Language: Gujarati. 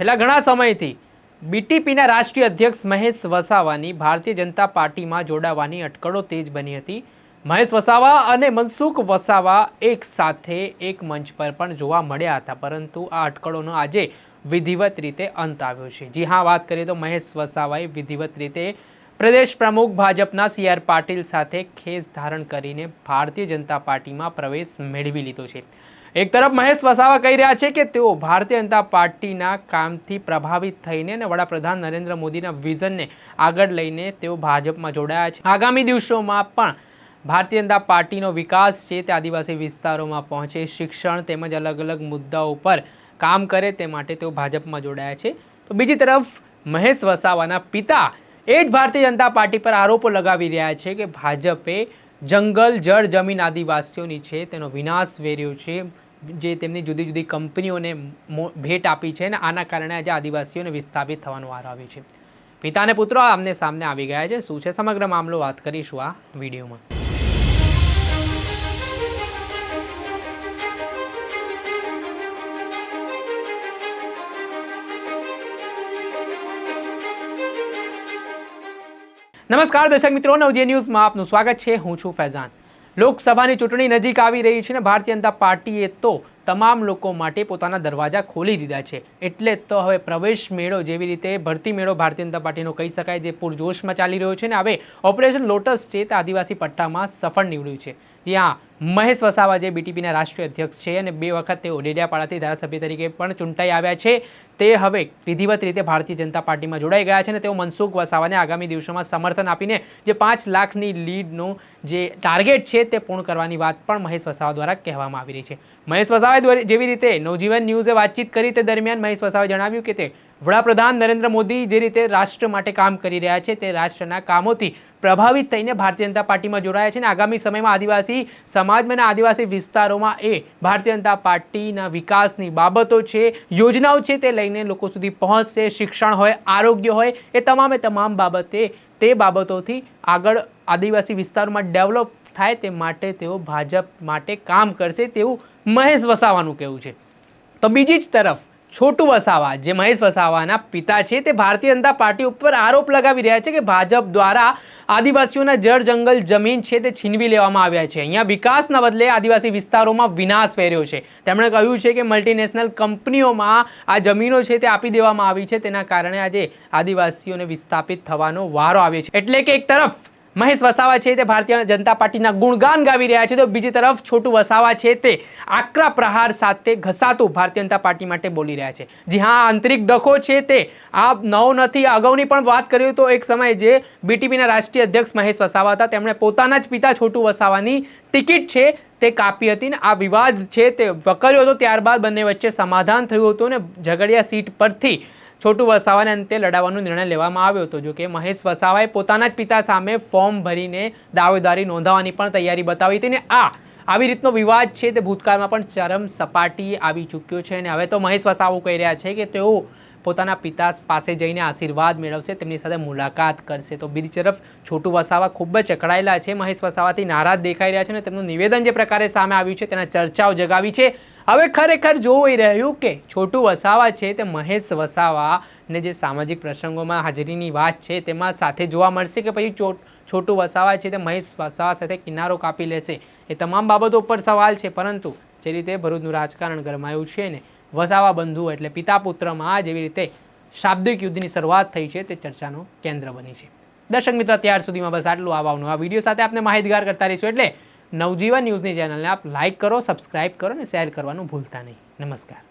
છેલ્લા ઘણા સમયથી બીટીપીના રાષ્ટ્રીય અધ્યક્ષ મહેશ વસાવાની ભારતીય જનતા પાર્ટીમાં જોડાવાની અટકળો તેજ બની હતી. મહેશ વસાવા અને મનસુખ વસાવા એક સાથે એક મંચ પર પણ જોવા મળ્યા હતા, પરંતુ આ અટકળોનો આજે વિધિવત રીતે અંત આવ્યો છે. જી હા, વાત કરીએ તો મહેશ વસાવાએ વિધિવત રીતે પ્રદેશ પ્રમુખ ભાજપના સી આર પાટીલ સાથે ખેસ ધારણ કરીને ભારતીય જનતા પાર્ટીમાં પ્રવેશ મેળવી લીધો છે. એક તરફ મહેશ વસાવા કહી રહ્યા છે કે તેઓ ભારતીય જનતા પાર્ટીના કામથી પ્રભાવિત થઈને અને વડાપ્રધાન નરેન્દ્ર મોદીના વિઝનને આગળ લઈને તેઓ ભાજપમાં જોડાયા છે. આગામી દિવસોમાં પણ ભારતીય જનતા પાર્ટીનો વિકાસ છે તે આદિવાસી વિસ્તારોમાં પહોંચે, શિક્ષણ તેમજ અલગ અલગ મુદ્દાઓ પર કામ કરે તે માટે તેઓ ભાજપમાં જોડાયા છે. તો બીજી તરફ મહેશ વસાવાના પિતા એ જ ભારતીય જનતા પાર્ટી પર આરોપો લગાવી રહ્યા છે કે ભાજપે જંગલ, જળ, જમીન આદિવાસીઓની છે, તેનો વિનાશ વેર્યો છે. જે તેમની જુદી જુદી કંપનીઓને ભેટ આપી છે અને આના કારણે આજે આદિવાસીઓને વિસ્થાપિત થવાનો વારો આવ્યો છે. પિતા અને પુત્રો આમને સામને આવી ગયા છે. શું છે સમગ્ર મામલો? વાત કરીશું આ વિડીયોમાં. નમસ્કાર દર્શક મિત્રો નવજે ન્યૂઝમાં આપનું સ્વાગત છે. હું છું ફૈઝાન. લોકસભાની ચૂંટણી નજીક આવી રહી છે ને ભારતીય જનતા પાર્ટીએ તો તમામ લોકો માટે પોતાના દરવાજા ખોલી દીધા છે. એટલે તો હવે પ્રવેશ મેળો જેવી રીતે ભરતી મેળો ભારતીય જનતા પાર્ટીનો કહી શકાય, જે પૂરજોશમાં ચાલી રહ્યો છે ને, હવે ઓપરેશન લોટસ છે તે આદિવાસી પટ્ટામાં સફળ નીવડ્યું છે. જ્યાં મહેશ વસાવા જે બીટીપીના રાષ્ટ્રીય અધ્યક્ષ છે અને બે વખત તેઓ ડેડિયાપાડાથી ધારાસભ્ય તરીકે પણ ચૂંટાઈ આવ્યા છે. તે હવે વિધિવત રીતે ભારતીય જનતા પાર્ટીમાં જોડાઈ ગયા છે અને તેઓ મનસુખ વસાવાને આગામી દિવસોમાં સમર્થન આપીને જે પાંચ લાખની લીડનું જે ટાર્ગેટ છે તે પૂર્ણ કરવાની વાત પણ મહેશ વસાવા દ્વારા કહેવામાં આવી રહી છે. મહેશ વસાવાએ જેવી રીતે નવજીવન ન્યૂઝે વાતચીત કરી તે દરમિયાન મહેશ વસાવાએ જણાવ્યું કે તે વડાપ્રધાન નરેન્દ્ર મોદી જે રીતે રાષ્ટ્ર માટે કામ કરી રહ્યા છે, તે રાષ્ટ્રના કામોથી પ્રભાવિત થઈને ભારતીય જનતા પાર્ટીમાં જોડાયા છે અને આગામી સમયમાં આદિવાસી સમાજમાં આદિવાસી વિસ્તારોમાં એ ભારતીય જનતા પાર્ટીના વિકાસની બાબતો છે, યોજનાઓ છે તે લઈને લોકો સુધી પહોંચશે, શિક્ષણ હોય, આરોગ્ય હોય, એ તમામે તમામ બાબતે તે બાબતોથી આગળ આદિવાસી વિસ્તારોમાં ડેવલપ થાય તે માટે તેઓ ભાજપ માટે કામ કરશે તેવું મહેશ વસાવાનું કહેવું છે. તો બીજી જ તરફ છોટુ વસાવા, જે મહેશ વસાવાના પિતા છે, તે ભારતીય જનતા પાર્ટી ઉપર આરોપ લગાવી રહ્યા છે કે ભાજપ દ્વારા આદિવાસીઓના જળ જંગલ જમીન છે તે છીનવી લેવામાં આવ્યા છે. અહીંયા વિકાસના બદલે આદિવાસી વિસ્તારોમાં વિનાશ ફેર્યો છે. તેમણે કહ્યું છે કે મલ્ટીનેશનલ કંપનીઓમાં આ જમીનો છે તે આપી દેવામાં આવી છે. તેના કારણે આજે આદિવાસીઓને વિસ્થાપિત થવાનો વારો આવ્યો છે. એટલે કે એક તરફ મહેશ વસાવા છે તે ભારતીય જનતા પાર્ટીના ગુણગાન ગાવી રહ્યા છે. તો બીજી તરફ છોટુ વસાવા છે તે આકરા પ્રહાર સાથે ઘસાતું ભારતીય જનતા પાર્ટી માટે બોલી રહ્યા છે. જી હા આંતરિક ડખો છે તે. આ નવો નથી, અગાઉની પણ વાત કરી તો એક સમયે જે બીટીપીના રાષ્ટ્રીય અધ્યક્ષ મહેશ વસાવા હતા, તેમણે પોતાના જ પિતા છોટુ વસાવાની ટિકિટ છે તે કાપી હતી ને આ વિવાદ છે તે વકર્યો હતો. ત્યારબાદ બંને વચ્ચે સમાધાન થયું હતું ને ઝઘડિયા સીટ પરથી છોટુ વસાવાને અંતે લડાવવાનો નિર્ણય લેવામાં આવ્યો હતો. જો કે મહેશ વસાવાએ પોતાના જ પિતા સામે ફોર્મ ભરીને દાવેદારી નોંધાવવાની પણ તૈયારી બતાવી હતી ને આ આવી રીતનો વિવાદ છે તે ભૂતકાળમાં પણ ચરમ સપાટી આવી ચૂક્યો છે. અને હવે તો મહેશ વસાવો કહી રહ્યા છે કે તેઓ પોતાના પિતા પાસે જઈને આશીર્વાદ મેળવશે, તેમની સાથે મુલાકાત કરશે. તો બીજી તરફ છોટુ વસાવા ખૂબ જ ચકડાયેલા છે. મહેશ વસાવાથી નારાજ દેખાઈ રહ્યા છે અને તેમનું નિવેદન જે પ્રકારે સામે આવ્યું છે, તેના ચર્ચાઓ જગાવી છે. હવે ખરેખર જોઈ રહ્યું કે છોટુ વસાવા છે તે મહેશ વસાવાને જે સામાજિક પ્રસંગોમાં હાજરીની વાત છે, તેમાં સાથે જોવા મળશે કે પછી છોટુ વસાવા છે તે મહેશ વસાવા સાથે કિનારો કાપી લેશે. એ તમામ બાબતો ઉપર સવાલ છે. પરંતુ જે રીતે ભરૂચનું રાજકારણ ગરમાયું છે ને વસાવા બંધુ એટલે પિતા પુત્રમાં જેવી રીતે શાબ્દિક યુદ્ધની શરૂઆત થઈ છે તે ચર્ચાનું કેન્દ્ર બની છે. દર્શક મિત્રો, ત્યાર સુધીમાં બસ આટલું આવવાનું. આ વીડિયો સાથે આપણે માહિતગાર કરતા રહીશું એટલે નવજીવન ન્યૂઝની ચેનલને આપ લાઇક કરો સબસ્ક્રાઇબ કરો અને શેર કરવાનું ભૂલતા નહીં. નમસ્કાર.